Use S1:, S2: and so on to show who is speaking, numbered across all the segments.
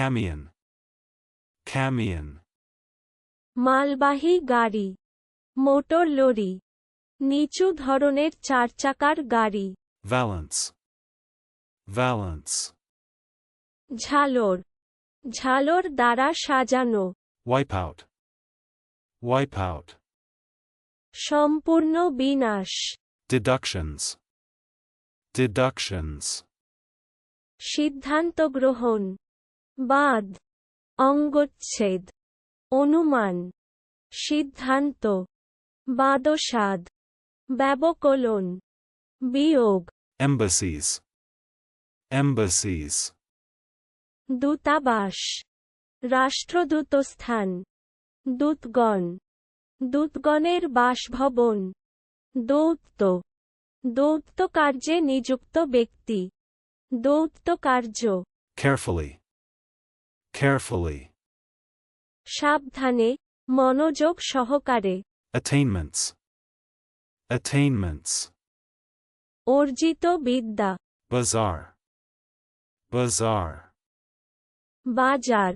S1: camion, camion,
S2: মালবাহী গাড়ি motor lorry নিচু ধরনের চারচাকার গাড়ি
S1: valance, valance,
S2: ঝালর ঝালর দ্বারা সাজানো
S1: wipeout, wipeout,
S2: সম্পূর্ণ বিনাশ
S1: deductions, deductions,
S2: সিদ্ধান্ত গ্রহণ বাদ অঙ্গচ্ছেদ অনুমান সিদ্ধান্ত বাদসাদ ব্যবকলন বিয়োগ
S1: embassies, embassies,
S2: দূতাবাস রাষ্ট্রদূতস্থান দূতগণ দূতগণের বাসভবন দৌত্য দৌত্য কার্যে নিযুক্ত ব্যক্তি দৌত্য কার্য
S1: carefully, carefully,
S2: সাবধানে মনোযোগ সহকারে
S1: attainments, attainments,
S2: অর্জিত বিদ্যা
S1: bazaar, bazaar,
S2: বাজার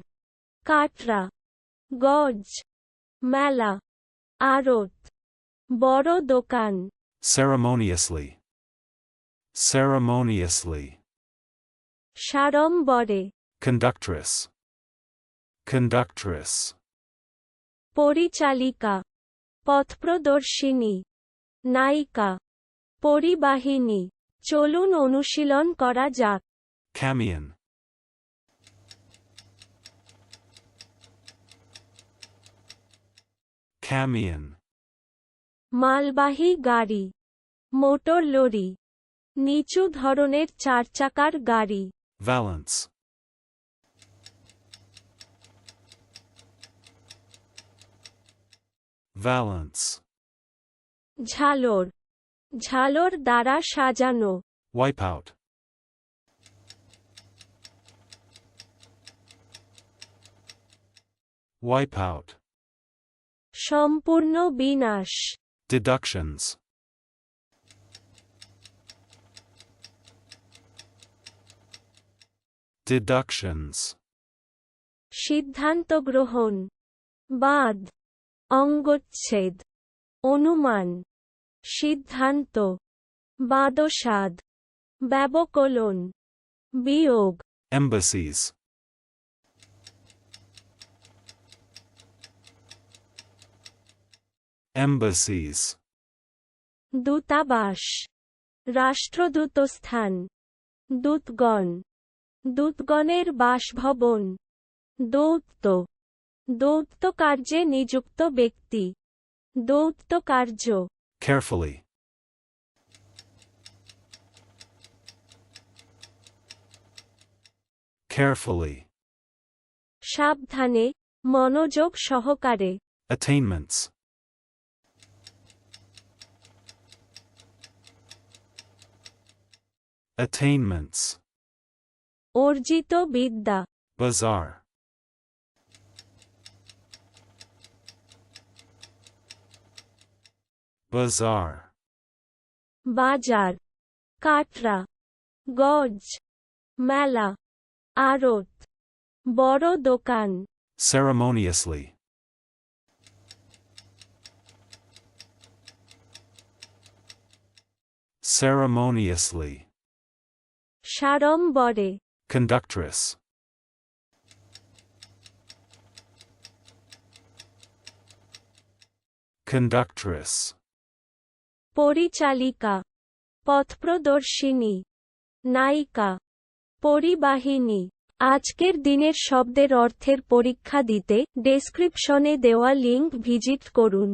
S2: কাটরা গজ মেলা আড়ত বড় দোকান
S1: ceremoniously, ceremoniously,
S2: সাড়ম্বরে
S1: conductress, conductress,
S2: পরিচালিকা পথপ্রদর্শিনী নায়িকা পরিবাহিনী। চলুন অনুশীলন করা যাক।
S1: Camion, camion,
S2: মালবাহী গাড়ি মোটর লরি নিচু ধরনের চারচাকার গাড়ি।
S1: Valance, valance,
S2: ঝালর ঝালর দ্বারা সাজানো
S1: wipeout, wipeout,
S2: সম্পূর্ণ বিনাশ
S1: deductions, deductions,
S2: সিদ্ধান্ত গ্রহণ বাদ অঙ্গচ্ছেদ অনুমান সিদ্ধান্ত বাদসাদ ব্যবকলন বিয়োগ।
S1: Embassies, embassies,
S2: দূতাবাস রাষ্ট্রদূতস্থান দূতগণ দূতগণের বাসভবন দৌত্য। দৌত্য কার্যে নিযুক্ত ব্যক্তি দৌত্য কার্য
S1: carefully, carefully,
S2: সাবধানে মনোযোগ সহকারে
S1: attainments, attainments,
S2: অর্জিত বিদ্যা
S1: bazaar, bazaar,
S2: বাজার কাটরা গজ মেলা আড়ত বড় দোকান
S1: ceremoniously, ceremoniously,
S2: সাড়ম্বরে
S1: conductress, conductress,
S2: পরিচালিকা, পথপ্রদর্শিনী, নায়িকা, পরিবাহিনী। আজকের দিনের শব্দের অর্থের পরীক্ষা দিতে ডেসক্রিপশনে দেওয়া লিঙ্ক ভিজিট করুন।